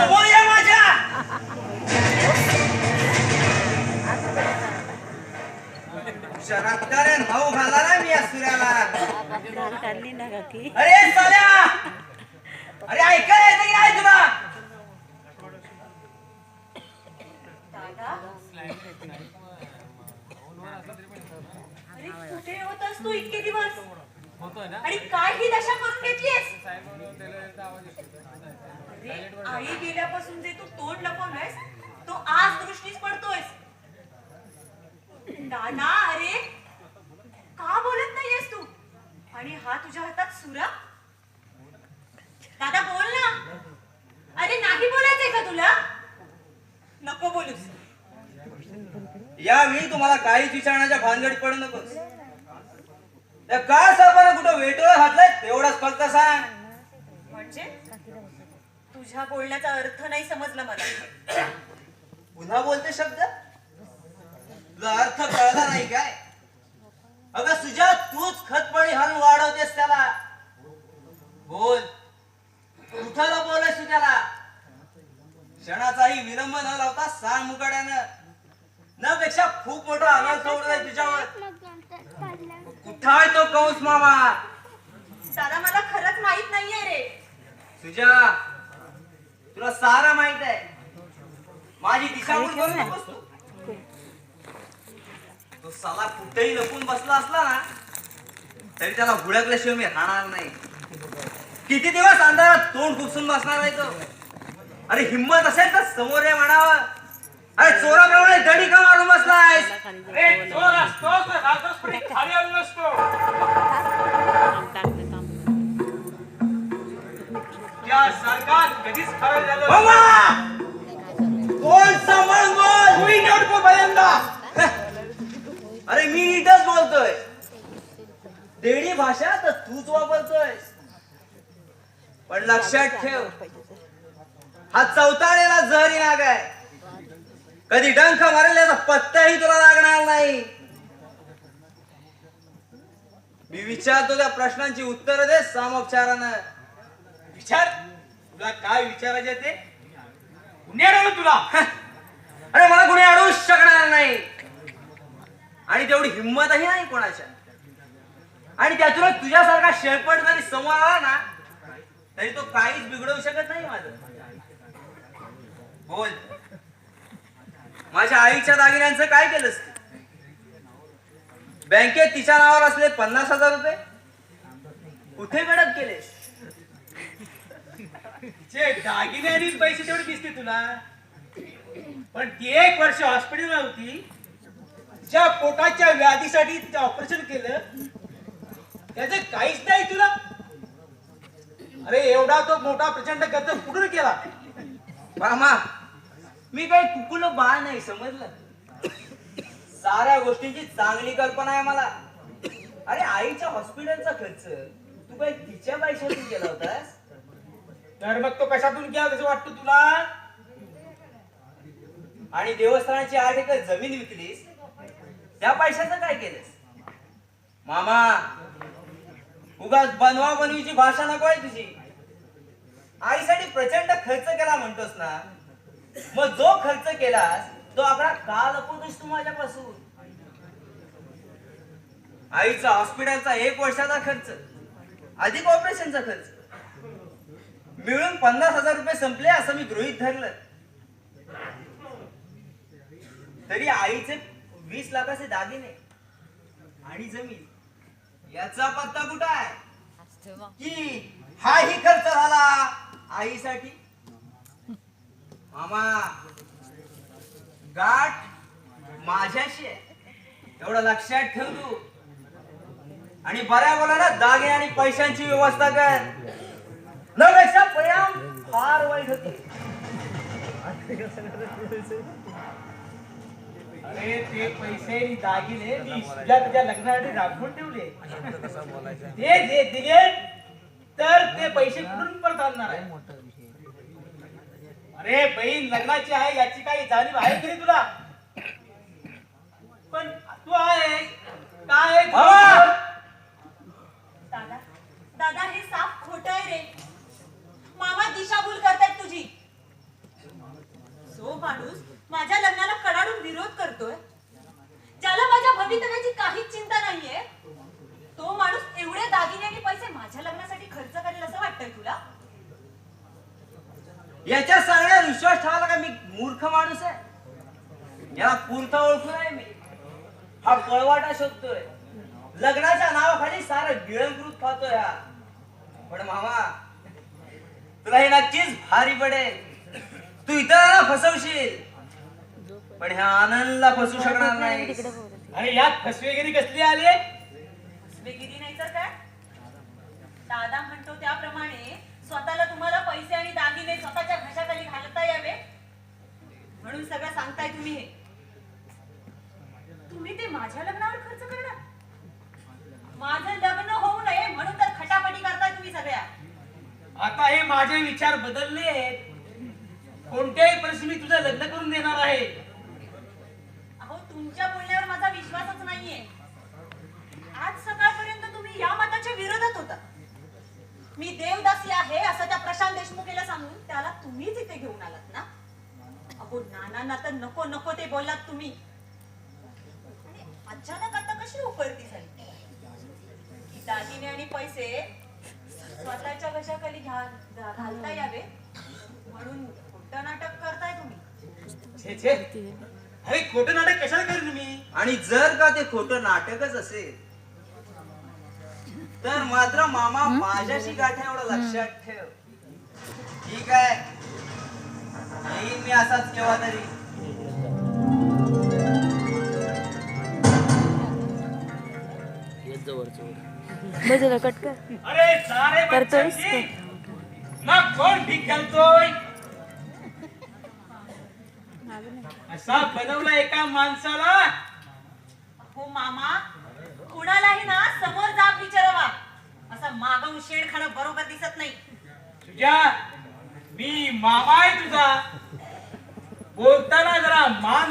तुला माझ्या भाऊ घाला मी या काढली ना काकी अरे साल्या अरे ऐकायला येतं की नाही तुला कुठे होतास तू इतके दिवस? आणि काय ही दशा करून घेतलीस आई गेल्यापासून जे तू तोंड लपवलंयस तो आज दृष्टीस पडतोयस. दादा अरे का बोलत नाहीयेस तू? आणि हा तुझ्या हातात सुरा? दादा बोल ना. अरे नाही बोलायचंय का तुला? नको बोलूस. यावेळी तुम्हाला काहीच विचारण्याच्या भानगडीत पडू नकोस. त्या काय साहेबांना कुठं वेटोळा घातलाय तेवढाच फक्त सांग. म्हणजे? तुझ्या बोलण्याचा अर्थ नाही समजला मला. पुन्हा बोलते शब्द? तुला अर्थ कळला नाही काय? अगं तुझ्या तूच खतपणी हाणून वाढवतेस त्याला. बोल. कुठाला बोलायस तू त्याला? क्षणाचाही विलंब न लावता सांग मुकाड्यानं न पेक्षा खूप मोठा अनर्थ उडलाय तुझ्यावर. कुठं आहे तो कंस मामा. दादा मला खरंच माहीत नाहीये रे. तुझ्या तुला सारा माहीत आहे. माझी दिशाभूल करू नकोस तू तो साला कुठेही लपून बसला असला ना तरी त्याला हुडकल्याशिवाय मी राहणार नाही. किती दिवस अंधारात तोंड खुपसून बसणार आहे तो. अरे हिंमत असेल तर समोर ये म्हणावं. अरे चोराप्रमाणे दडी का मारून बसलायस? अरे चोर असतो तर खाली आलो नसतो या सरकार कधीच खरं झालं बोल पहिल्यांदा अरे मी नीटच बोलतोय. देडी भाषा तर तूच वापरतोय. पण लक्षात ठेव हा चौताळेला जहरी नाग आहे. कधी डंख मारेल याचा पत्ताही तुला लागणार नाही. मी विचारतो त्या प्रश्नांची उत्तर दे सामोपचारानं. विचार? तुला काय विचारायचे ते? गुन्हे तुला. अरे मला गुन्हे अडवू शकणार नाही. आणि तेवढी हिंमतही नाही कोणाच्या. आणि त्यातूनच तुझ्यासारखा शेळपट जरी समोर आला ना तरी तो काहीच बिघडवू शकत नाही माझं. बोल. माझ्या आईच्या दागिन्यांचं काय केलंस बँकेत तिच्या नावावर असले पन्नास हजार रुपये? कुठे गडप केलेस? तिचे दागिने आणि पैसे तेवढे दिसते तुला. पण ती एक वर्ष हॉस्पिटलला होती. ज्या पोटाच्या व्याधीसाठी तिचं ऑपरेशन केलं. त्याच काहीच नाही तुला. अरे एवढा तो मोठा प्रचंड खर्च कुठून केला? मामा मी काही कुकुल बाळ नाही समजलं? साऱ्या गोष्टींची चांगली कल्पना आहे मला. अरे आईच्या हॉस्पिटलचा खर्च. तू काही तिच्या पैशातून केला होतास? तर मग तो कशातून केला तसं वाटतो तुला? आणि देवस्थानाची आठ एकर जमीन विकलीस? त्या पैशाचं काय केलंस? मामा उगाच बनवा बनवीची भाषा नको आहे तुझी. आईसाठी प्रचंड खर्च केला म्हणतोस ना. मग जो खर्च केलास तो आकडा का लपवतोस तू माझ्यापासून. आईचा हॉस्पिटलचा एक वर्षाचा खर्च अधिक ऑपरेशनचा खर्च. मिळून पन्नास हजार रुपये संपले असं मी गृहीत धरलं. तरी आईचे वीस लाखाचे दागिने आणि जमीन याचा पत्ता कुठं आहे? की हाही खर्च झाला आईसाठी. मामा गाठ माझ्याशी आहे. एवढं लक्षात ठेव तू. आणि बऱ्या बोला दागिने आणि पैशांची व्यवस्था कर. न पेक्षा परिणाम फार वाईट होते. अरे ते पैसे आणि दागिने मी तुझ्या तुझ्या लग्नासाठी राखून ठेवले. ते जे दिले तर ते पैसे कुठून परत आणणार आहे? अरे बहीण लग्नाची आहे याची काही जाणीव आहे की नाही तुला. पण तू आहे. काय! दादा दादा हे साफ खोट आहे रे. मामा दिशाभूल करतायत तुझी जो माणूस माझ्या लग्नाला कडाडून विरोध करतोय ज्याला माझ्या भवितव्याची काहीच चिंता नाहीये तो माणूस एवढे दागिने आणि पैसे माझ्या लग्नासाठी खर्च करेल असं वाटतंय तुला याच्या सांगण्यावर विश्वास ठेवायला का मी मूर्ख माणूस आहे? याला पूर्थ ओळखून आहे मी? हा पळवाटा शोधतोय. लग्नाच्या नावाखाली सारं गिळंकृत खातोय हा. पण मामा तुला हे नक्कीच भारी पडेल. तू इतरांना फसवशील. पण ह्या आनंदला फसू शकणार नाही अरे यात फसवेगिरी कसली आले? वेगिरी नाही तर काय? दादा म्हणतो त्याप्रमाणे स्वतःला तुम्हाला पैसे आणि दागिने स्वतःच्या घशाखाली घालता यावे म्हणून सगळं सांगताय तुम्ही तुम्ही ते माझ्या लग्नावर खर्च करणार? माझं लग्न होऊ नये म्हणून तर खटापटी करताय तुम्ही सगळ्या. आता हे माझे विचार बदलले कोणत्याही परिस्थितीत मी तुझं लग्न करून देणार आहे. अहो तुमच्या बोलण्यावर माझा विश्वासच नाहीये. आज सकाळपर्यंत तुम्ही या मताच्या विरोधात होता. मी देवदासी आहे असं त्या प्रशांत देशमुखेला सांगून त्याला तुम्हीच इथे घेऊन आलात ना? अहो नानांना तर नको नको ते बोललात तुम्ही. आणि अचानक आता कशी उकळती झाली? की दागिने आणि पैसे स्वतःच्या घशाखाली घ्या घालता यावे. म्हणून खोटं नाटक करताय तुम्ही. छे छे. अरे खोटं नाटक कशाला करू मी आणि जर का ते खोटं नाटकच असेल तर मात्र मामा माझ्याशी गाठ्या एवढं लक्षात ठेव. ठीक आहे? येईन मी असाच केव्हा तरी. बाजूला कट कर. अरे सारे करतोयस मग कोण ठीक घालतोय असा बनवला एका माणसाला. हो मामा. कुणालाही ना समोर जाब विचारावा. असं मागून शेण खाणं बरोबर दिसत नाही. तुझ्या मी मामा आहे तुझा. बोलताना जरा मान